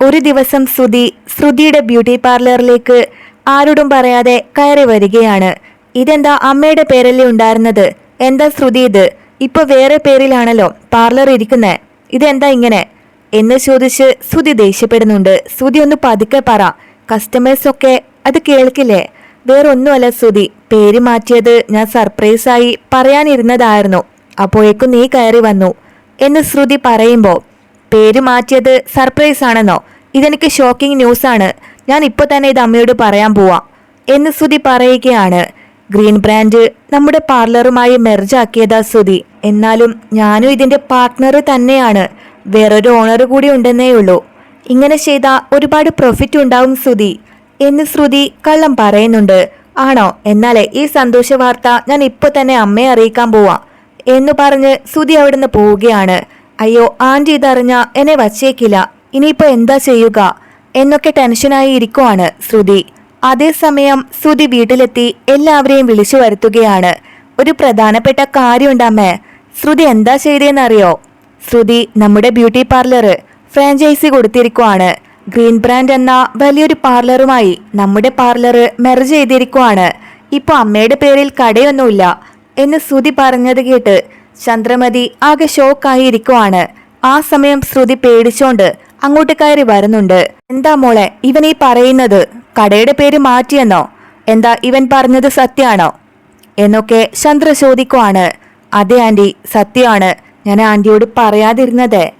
ഒരു ദിവസം ശ്രുതി ശ്രുതിയുടെ ബ്യൂട്ടി പാർലറിലേക്ക് ആരോടും പറയാതെ കയറി വരികയാണ്. ഇതെന്താ അമ്മയുടെ പേരല്ലേ ഉണ്ടായിരുന്നത്? എന്താ ശ്രുതി ഇത്? ഇപ്പൊ വേറെ പേരിലാണല്ലോ പാർലർ ഇരിക്കുന്നത് ഇതെന്താ ഇങ്ങനെ? എന്ന് ചോദിച്ച് ശ്രുതി ദേഷ്യപ്പെടുന്നുണ്ട്. ശ്രുതി ഒന്ന് പതുക്കെ പറ. കസ്റ്റമേഴ്സ് ഒക്കെ അത് കേൾക്കില്ലേ? വേറൊന്നുമല്ല ശ്രുതി. പേര് മാറ്റിയത് ഞാൻ സർപ്രൈസായി പറയാനിരുന്നതായിരുന്നു. അപ്പോഴേക്കും നീ കയറി വന്നു. എന്ന് ശ്രുതി പറയുമ്പോ പേര് മാറ്റിയത് സർപ്രൈസ് ആണെന്നോ? ഇതെനിക്ക് ഷോക്കിംഗ് ന്യൂസ് ആണ്. ഞാൻ ഇപ്പോൾ തന്നെ ഇത് അമ്മയോട് പറയാൻ പോവാം. എന്ന് ശ്രുതി പറയുകയാണ്. ഗ്രീൻ ബ്രാൻഡ് നമ്മുടെ പാർലറുമായി മെർജാക്കിയതാ ശ്രുതി. എന്നാലും ഞാനും ഇതിന്റെ പാർട്ട്ണർ തന്നെയാണ്. വേറൊരു ഓണർ കൂടി ഉണ്ടെന്നേ ഉള്ളൂ. ഇങ്ങനെ ചെയ്താൽ ഒരുപാട് പ്രോഫിറ്റ് ഉണ്ടാവും ശ്രുതി. എന്ന് ശ്രുതി കള്ളം പറയുന്നുണ്ട്. ആണോ? എന്നാലേ ഈ സന്തോഷ വാർത്ത ഞാൻ ഇപ്പോൾ തന്നെ അമ്മയെ അറിയിക്കാൻ പോവാം. എന്ന് പറഞ്ഞ് ശ്രുതി അവിടുന്ന് പോവുകയാണ്. അയ്യോ ആന്റി ഇതറിഞ്ഞ എന്നെ വച്ചേക്കില്ല. ഇനിയിപ്പോ എന്താ ചെയ്യുക? എന്നൊക്കെ ടെൻഷനായി ഇരിക്കുവാണ് ശ്രുതി. അതേസമയം ശ്രുതി വീട്ടിലെത്തി എല്ലാവരെയും വിളിച്ചു വരുത്തുകയാണ്. ഒരു പ്രധാനപ്പെട്ട കാര്യമുണ്ടമ്മേ. ശ്രുതി എന്താ ചെയ്തതെന്നറിയോ ശ്രുതി നമ്മുടെ ബ്യൂട്ടി പാർലർ ഫ്രാഞ്ചൈസി കൊടുത്തിരിക്കുവാണ്. ഗ്രീൻ ബ്രാൻഡ് എന്ന വലിയൊരു പാർലറുമായി നമ്മുടെ പാർലർ മെർജ് ചെയ്തിരിക്കുവാണ്. ഇപ്പോൾ അമ്മയുടെ പേരിൽ കടയൊന്നുമില്ല എന്ന് ശ്രുതി പറഞ്ഞത് കേട്ട് ചന്ദ്രമതി ആകെ ഷോക്കായിരിക്കുവാണ്. ആ സമയം ശ്രുതി പേടിച്ചോണ്ട് അങ്ങോട്ട് കയറി വരുന്നുണ്ട്. എന്താ മോളെ ഇവൻ ഈ പറയുന്നത്? കടയുടെ പേര് മാറ്റിയെന്നോ? എന്താ ഇവൻ പറഞ്ഞത് സത്യാണോ? എന്നൊക്കെ ചന്ദ്ര ചോദിക്കുവാണ്. അതെ ആന്റി സത്യമാണ് ഞാൻ ആന്റിയോട് പറയാതിരുന്നത്.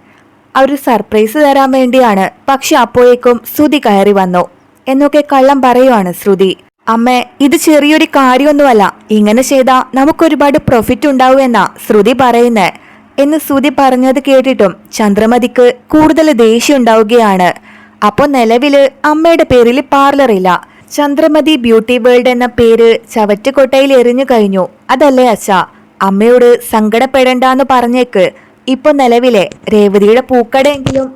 ആ ഒരു സർപ്രൈസ് തരാൻ വേണ്ടിയാണ്. പക്ഷെ അപ്പോഴേക്കും ശ്രുതി കയറി വന്നു. എന്നൊക്കെ കള്ളം പറയുവാണ് ശ്രുതി. അമ്മേ ഇത് ചെറിയൊരു കാര്യമൊന്നുമല്ല. ഇങ്ങനെ ചെയ്താൽ നമുക്കൊരുപാട് പ്രോഫിറ്റ് ഉണ്ടാവും എന്നാ ശ്രുതി പറയുന്നേ. എന്ന് ശ്രുതി പറഞ്ഞത് കേട്ടിട്ടും ചന്ദ്രമതിക്ക് കൂടുതൽ ദേഷ്യം ഉണ്ടാവുകയാണ്. അപ്പോൾ നിലവിൽ അമ്മയുടെ പേരിൽ പാർലറില്ല ചന്ദ്രമതി ബ്യൂട്ടി വേൾഡ് എന്ന പേര് ചവറ്റുകൊട്ടയിൽ എറിഞ്ഞു കഴിഞ്ഞു. അതല്ലേ അച്ഛ? അമ്മയോട് സങ്കടപ്പെടണ്ടെന്ന് പറഞ്ഞേക്ക്. ഇപ്പൊ നിലവിലെ രേവതിയുടെ പൂക്കടയെങ്കിലും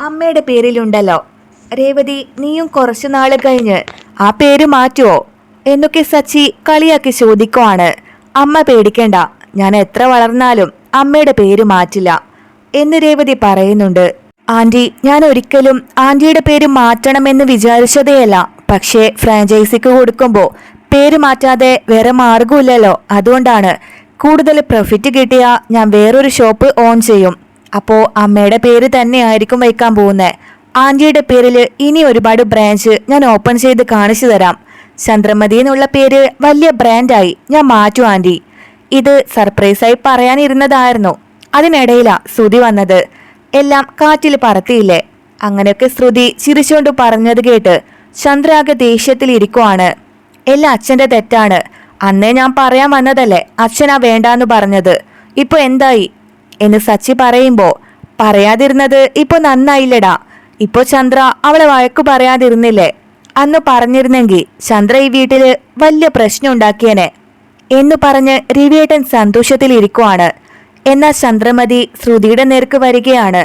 അമ്മയുടെ പേരിലുണ്ടല്ലോ. രേവതി നീയും കുറച്ചു നാൾ കഴിഞ്ഞ് ആ പേര് മാറ്റുവോ? എന്നൊക്കെ സച്ചി കളിയാക്കി ചോദിക്കുവാണ്. അമ്മ പേടിക്കണ്ട. ഞാൻ എത്ര വളർന്നാലും അമ്മയുടെ പേര് മാറ്റില്ല എന്ന് രേവതി പറയുന്നുണ്ട്. ആന്റി ഞാൻ ഒരിക്കലും ആന്റിയുടെ പേര് മാറ്റണമെന്ന് വിചാരിച്ചതേയല്ല. പക്ഷേ ഫ്രാഞ്ചൈസിക്ക് കൊടുക്കുമ്പോൾ പേര് മാറ്റാതെ വേറെ മാർഗമില്ലല്ലോ അതുകൊണ്ടാണ് കൂടുതൽ പ്രോഫിറ്റ് കിട്ടിയാൽ ഞാൻ വേറൊരു ഷോപ്പ് ഓൺ ചെയ്യും. അപ്പോൾ അമ്മയുടെ പേര് തന്നെയായിരിക്കും വയ്ക്കാൻ പോകുന്നത് ആന്റിയുടെ പേരിൽ ഇനി ഒരുപാട് ബ്രാഞ്ച് ഞാൻ ഓപ്പൺ ചെയ്ത് കാണിച്ചു തരാം. ചന്ദ്രമതി എന്നുള്ള പേര് വലിയ ബ്രാൻഡായി ഞാൻ മാറ്റു ആന്റി. ഇത് സർപ്രൈസായി പറയാനിരുന്നതായിരുന്നു. അതിനിടയിലാ ശ്രുതി വന്നത്. എല്ലാം കാറ്റിൽ പറത്തിയില്ലേ? അങ്ങനെയൊക്കെ ശ്രുതി ചിരിച്ചുകൊണ്ട് പറഞ്ഞത് കേട്ട് ചന്ദ്രാകെ ദേഷ്യത്തിൽ ഇരിക്കുവാണ് എല്ലാം അച്ഛന്റെ തെറ്റാണ്. അന്നേ ഞാൻ പറയാൻ വന്നതല്ലേ അച്ഛനാ വേണ്ടാന്ന് പറഞ്ഞത്. ഇപ്പൊ എന്തായി? എന്ന് സച്ചി പറയുമ്പോൾ പറയാതിരുന്നത് ഇപ്പൊ നന്നായില്ലടാ. ഇപ്പൊ ചന്ദ്ര അവളെ വഴക്കു പറയാതിരുന്നില്ലേ? അന്ന് പറഞ്ഞിരുന്നെങ്കിൽ ചന്ദ്ര ഈ വീട്ടിൽ വലിയ പ്രശ്നം ഉണ്ടാക്കിയനെ എന്ന് പറഞ്ഞ് രവിയേട്ടൻ സന്തോഷത്തിലിരിക്കുവാണ് എന്നാൽ ചന്ദ്രമതി ശ്രുതിയുടെ നേർക്ക് വരികയാണ്.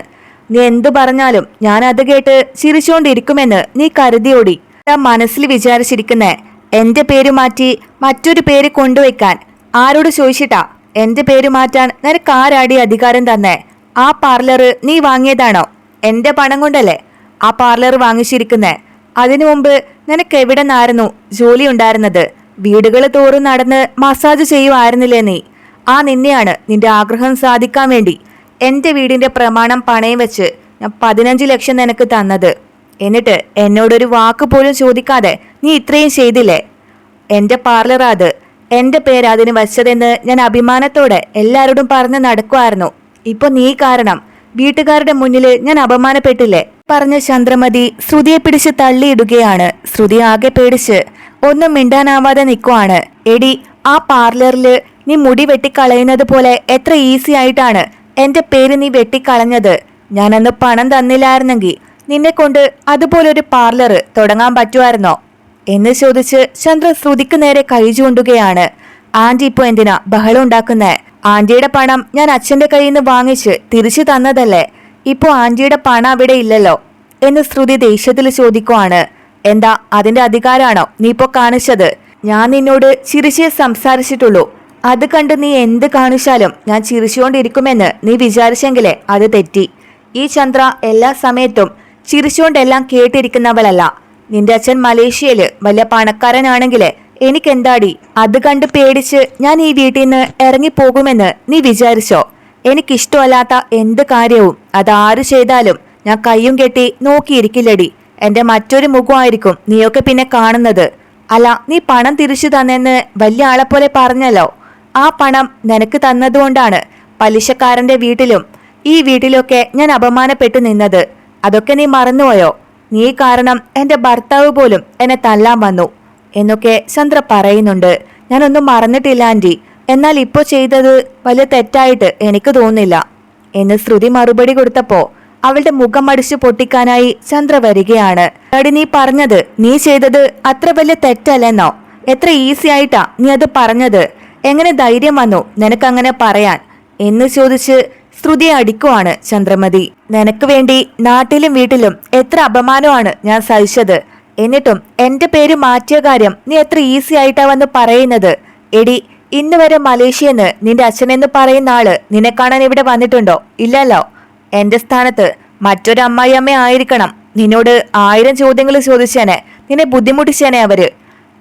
നീ എന്തു പറഞ്ഞാലും ഞാൻ അത് കേട്ട് ചിരിച്ചുകൊണ്ടിരിക്കുമെന്ന് നീ കരുതിയോടി. ഞാൻ മനസ്സിൽ വിചാരിച്ചിരിക്കുന്നേ എന്റെ പേര് മാറ്റി മറ്റൊരു പേര് കൊണ്ടുവയ്ക്കാൻ. ആരോട് ചോദിച്ചിട്ടാ? എന്റെ പേര് മാറ്റാൻ നിനക്ക് ആരാടി അധികാരം തന്നെ? ആ പാർലർ നീ വാങ്ങിയതാണോ? എന്റെ പണം കൊണ്ടല്ലേ ആ പാർലർ വാങ്ങിച്ചിരിക്കുന്നേ? അതിനു മുമ്പ് നിനക്ക് എവിടെ നിന്നായിരുന്നു ജോലി ഉണ്ടായിരുന്നത്? വീടുകൾ തോറും നടന്ന് മസാജ് ചെയ്യുമായിരുന്നില്ലേ നീ? ആ നിന്നെയാണ് നിന്റെ ആഗ്രഹം സാധിക്കാൻ വേണ്ടി എന്റെ വീടിന്റെ പ്രമാണം പണയം വെച്ച് ഞാൻ പതിനഞ്ച് ലക്ഷം നിനക്ക് തന്നത്. എന്നിട്ട് എന്നോടൊരു വാക്ക് പോലും ചോദിക്കാതെ നീ ഇത്രയും ചെയ്തില്ലേ? എന്റെ പാർലർ അത് എന്റെ പേര് അതിന് വച്ചതെന്ന് ഞാൻ അഭിമാനത്തോടെ എല്ലാവരോടും പറഞ്ഞ് നടക്കുമായിരുന്നു ഇപ്പൊ നീ കാരണം വീട്ടുകാരുടെ മുന്നിൽ ഞാൻ അപമാനപ്പെട്ടില്ലേ? പറഞ്ഞ ചന്ദ്രമതി ശ്രുതിയെ പിടിച്ച് തള്ളിയിടുകയാണ്. ശ്രുതി ആകെ പേടിച്ച് ഒന്നും മിണ്ടാനാവാതെ നിൽക്കുവാണ് എടി ആ പാർലറിൽ നീ മുടി വെട്ടിക്കളയുന്നത് പോലെ എത്ര ഈസി ആയിട്ടാണ് എന്റെ പേര് നീ വെട്ടിക്കളഞ്ഞത്. ഞാനന്ന് പണം തന്നില്ലായിരുന്നെങ്കിൽ നിന്നെ കൊണ്ട് അതുപോലൊരു പാർലർ തുടങ്ങാൻ പറ്റുമായിരുന്നോ? എന്ന് ചോദിച്ച് ചന്ദ്ര ശ്രുതിക്ക് നേരെ കൈ ചൂണ്ടുകയാണ്. ആന്റി ഇപ്പോ എന്തിനാ ബഹളം ഉണ്ടാക്കുന്നേ? ആന്റിയുടെ പണം ഞാൻ അച്ഛന്റെ കയ്യിൽ നിന്ന് വാങ്ങിച്ച് തിരിച്ചു തന്നതല്ലേ? ഇപ്പോ ആന്റിയുടെ പണം അവിടെ ഇല്ലല്ലോ എന്ന് ശ്രുതി ദേഷ്യത്തിൽ ചോദിക്കുവാണ്. എന്താ അതിന്റെ അധികാരാണോ? നീ ഇപ്പോ കാണിച്ചത്. ഞാൻ നിന്നോട് ചിരിച്ചേ സംസാരിച്ചിട്ടുള്ളൂ. അത് കണ്ട് നീ എന്ത് കാണിച്ചാലും ഞാൻ ചിരിച്ചുകൊണ്ടിരിക്കുമെന്ന് നീ വിചാരിച്ചെങ്കിലേ അത് തെറ്റി. ഈ ചന്ദ്ര എല്ലാ സമയത്തും ചിരിച്ചുകൊണ്ടെല്ലാം കേട്ടിരിക്കുന്നവളല്ല. നിന്റെ അച്ഛൻ മലേഷ്യയിൽ വലിയ പണക്കാരനാണെങ്കിൽ എനിക്കെന്താടി? അത് കണ്ട് പേടിച്ച് ഞാൻ ഈ വീട്ടിൽ നിന്ന് ഇറങ്ങിപ്പോകുമെന്ന് നീ വിചാരിച്ചോ? എനിക്കിഷ്ടമല്ലാത്ത എന്ത് കാര്യവും അതാരു ചെയ്താലും ഞാൻ കയ്യും കെട്ടി നോക്കിയിരിക്കില്ലടി. എന്റെ മറ്റൊരു മുഖമായിരിക്കും നീയൊക്കെ പിന്നെ കാണുന്നത്. അല്ല നീ പണം തിരിച്ചു തന്നെന്ന് വലിയ ആളെ പോലെ പറഞ്ഞല്ലോ. ആ പണം നിനക്ക് തന്നതുകൊണ്ടാണ് പലിശക്കാരന്റെ വീട്ടിലും ഈ വീട്ടിലൊക്കെ ഞാൻ അപമാനപ്പെട്ടു നിന്നത്. അതൊക്കെ നീ മറന്നുപോയോ? നീ കാരണം എന്റെ ഭർത്താവ് പോലും എന്നെ തല്ലാൻ വന്നു. എന്നൊക്കെ ചന്ദ്ര പറയുന്നുണ്ട്. ഞാനൊന്നും മറന്നിട്ടില്ല ആന്റി. എന്നാൽ ഇപ്പോൾ ചെയ്തത് വലിയ തെറ്റായിട്ട് എനിക്ക് തോന്നില്ല എന്ന് ശ്രുതി മറുപടി കൊടുത്തപ്പോൾ അവളുടെ മുഖം അടിച്ചു പൊട്ടിക്കാനായി ചന്ദ്ര വരികയാണ്. അടി നീ പറഞ്ഞത് നീ ചെയ്തത് അത്ര വലിയ തെറ്റല്ലെന്നോ? എത്ര ഈസി ആയിട്ടാ നീ അത് പറഞ്ഞത്? എങ്ങനെ ധൈര്യം വന്നു നിനക്കങ്ങനെ പറയാൻ? എന്ന് ചോദിച്ച് ശ്രുതിയെ അടിക്കുവാണ് ചന്ദ്രമതി. നിനക്ക് വേണ്ടി നാട്ടിലും വീട്ടിലും എത്ര അപമാനമാണ് ഞാൻ സഹിച്ചത്. എന്നിട്ടും എന്റെ പേര് മാറ്റിയ കാര്യം നീ എത്ര ഈസി ആയിട്ടാ വന്ന് പറയുന്നത്. എടി ഇന്ന് വരെ മലേഷ്യന്ന് നിന്റെ അച്ഛനെന്ന് പറയുന്ന ആൾ നിന്നെ കാണാൻ ഇവിടെ വന്നിട്ടുണ്ടോ? ഇല്ലല്ലോ. എന്റെ സ്ഥാനത്ത് മറ്റൊരു അമ്മായിയമ്മ ആയിരിക്കണം. നിന്നോട് ആയിരം ചോദ്യങ്ങൾ ചോദിച്ചേനെ. നിന്നെ ബുദ്ധിമുട്ടിച്ചേനെ അവർ.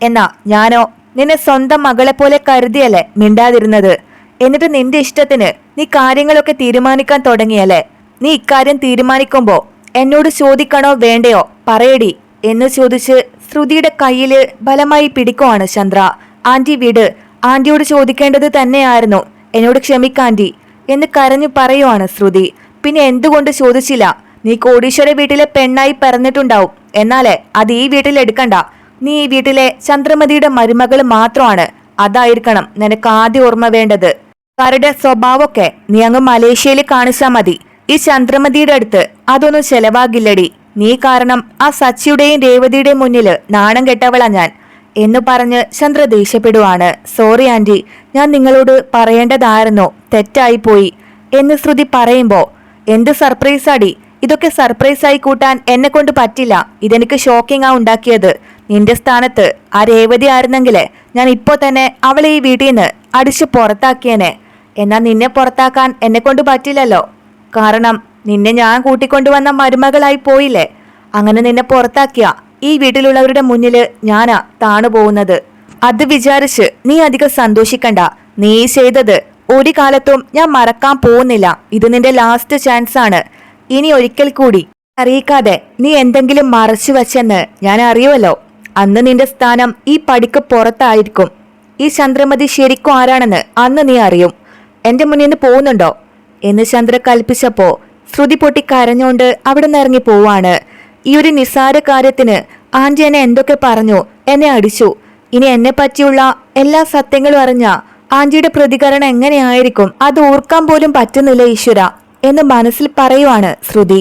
എന്നാ ഞാനോ? നിന്നെ സ്വന്തം മകളെ പോലെ കരുതിയല്ലേ മിണ്ടാതിരുന്നത്? എന്നിട്ട് നിന്റെ ഇഷ്ടത്തിന് നീ കാര്യങ്ങളൊക്കെ തീരുമാനിക്കാൻ തുടങ്ങിയല്ലേ? നീ ഇക്കാര്യം തീരുമാനിക്കുമ്പോ എന്നോട് ചോദിക്കണോ വേണ്ടയോ? പറയടി. എന്ന് ചോദിച്ച് ശ്രുതിയുടെ കയ്യിൽ ബലമായി പിടിക്കുവാണ് ചന്ദ്ര. ആന്റി വിട്. ആന്റിയോട് ചോദിക്കേണ്ടത് തന്നെയായിരുന്നു. എന്നോട് ക്ഷമിക്കാന്റി എന്ന് കരഞ്ഞു പറയുവാണ് ശ്രുതി. പിന്നെ എന്തുകൊണ്ട് ചോദിച്ചില്ല? നീ കോടീശ്വര വീട്ടിലെ പെണ്ണായി പറഞ്ഞിട്ടുണ്ടാവും. എന്നാലേ അത് ഈ വീട്ടിൽ എടുക്കണ്ട. നീ ഈ വീട്ടിലെ ചന്ദ്രമതിയുടെ മരുമകൾ മാത്രമാണ്. അതായിരിക്കണം നിനക്ക് ആദ്യം ഓർമ്മ വേണ്ടത്. കാരുടെ സ്വഭാവമൊക്കെ നീ അങ്ങ് മലേഷ്യയിൽ കാണിച്ചാൽ മതി. ഈ ചന്ദ്രമതിയുടെ അടുത്ത് അതൊന്നും ചെലവാകില്ലടി. നീ കാരണം ആ സച്ചിയുടെയും രേവതിയുടെയും മുന്നിൽ നാണം കെട്ടവളാ ഞാൻ എന്ന് പറഞ്ഞ് ചന്ദ്ര ദേഷ്യപ്പെടുവാണ്. Sorry aunty. ഞാൻ നിങ്ങളോട് പറയേണ്ടതായിരുന്നു. തെറ്റായിപ്പോയി. എന്ന് ശ്രുതി പറയുമ്പോൾ എന്ത് സർപ്രൈസ് അടി ഇതൊക്കെ സർപ്രൈസ് ആയി കൂട്ടാൻ എന്നെ കൊണ്ട് പറ്റില്ല. ഇതെനിക്ക് ഷോക്കിംഗ് ഉണ്ടാക്കിയത്. നിന്റെ സ്ഥാനത്ത് ആ രേവതി ആയിരുന്നെങ്കിൽ ഞാൻ ഇപ്പോ തന്നെ അവളെ ഈ വീട്ടിൽ നിന്ന് അടിച്ചു പുറത്താക്കിയേനെ. എന്നാൽ നിന്നെ പുറത്താക്കാൻ എന്നെ കൊണ്ട് പറ്റില്ലല്ലോ. കാരണം നിന്നെ ഞാൻ കൂട്ടിക്കൊണ്ടുവന്ന മരുമകളായി പോയില്ലേ? അങ്ങനെ നിന്നെ പുറത്താക്കിയ ഈ വീട്ടിലുള്ളവരുടെ മുന്നിൽ ഞാനാ താണു പോകുന്നത്. അത് വിചാരിച്ച് നീ അധികം സന്തോഷിക്കണ്ട. നീ ചെയ്തത് ഒരു കാലത്തും ഞാൻ മറക്കാൻ പോകുന്നില്ല. ഇത് നിന്റെ ലാസ്റ്റ് ചാൻസ് ആണ്. ഇനി ഒരിക്കൽ കൂടി അറിയിക്കാതെ നീ എന്തെങ്കിലും മറച്ചു വച്ചെന്ന് ഞാൻ അറിയുമല്ലോ. അന്ന് നിന്റെ സ്ഥാനം ഈ പടിക്ക് പുറത്തായിരിക്കും. ഈ ചന്ദ്രമതി ശരിക്കും ആരാണെന്ന് അന്ന് നീ അറിയും. എന്റെ മുന്നിൽ നിന്ന് പോകുന്നുണ്ടോ? എന്ന് ചന്ദ്ര കൽപ്പിച്ചപ്പോ ശ്രുതി പൊട്ടി കരഞ്ഞോണ്ട് അവിടെ നിന്ന് ഇറങ്ങി പോവാണ്. ഈ ഒരു നിസ്സാര കാര്യത്തിന് ആന്റി എന്നെ എന്തൊക്കെ പറഞ്ഞു എന്നെ അടിച്ചു. ഇനി എന്നെ പറ്റിയുള്ള എല്ലാ സത്യങ്ങളും അറിഞ്ഞ ആന്റിയുടെ പ്രതികരണം എങ്ങനെയായിരിക്കും അത് ഓർക്കാൻ പോലും പറ്റുന്നില്ല ഈശ്വര എന്ന് മനസ്സിൽ പറയുവാണ് ശ്രുതി.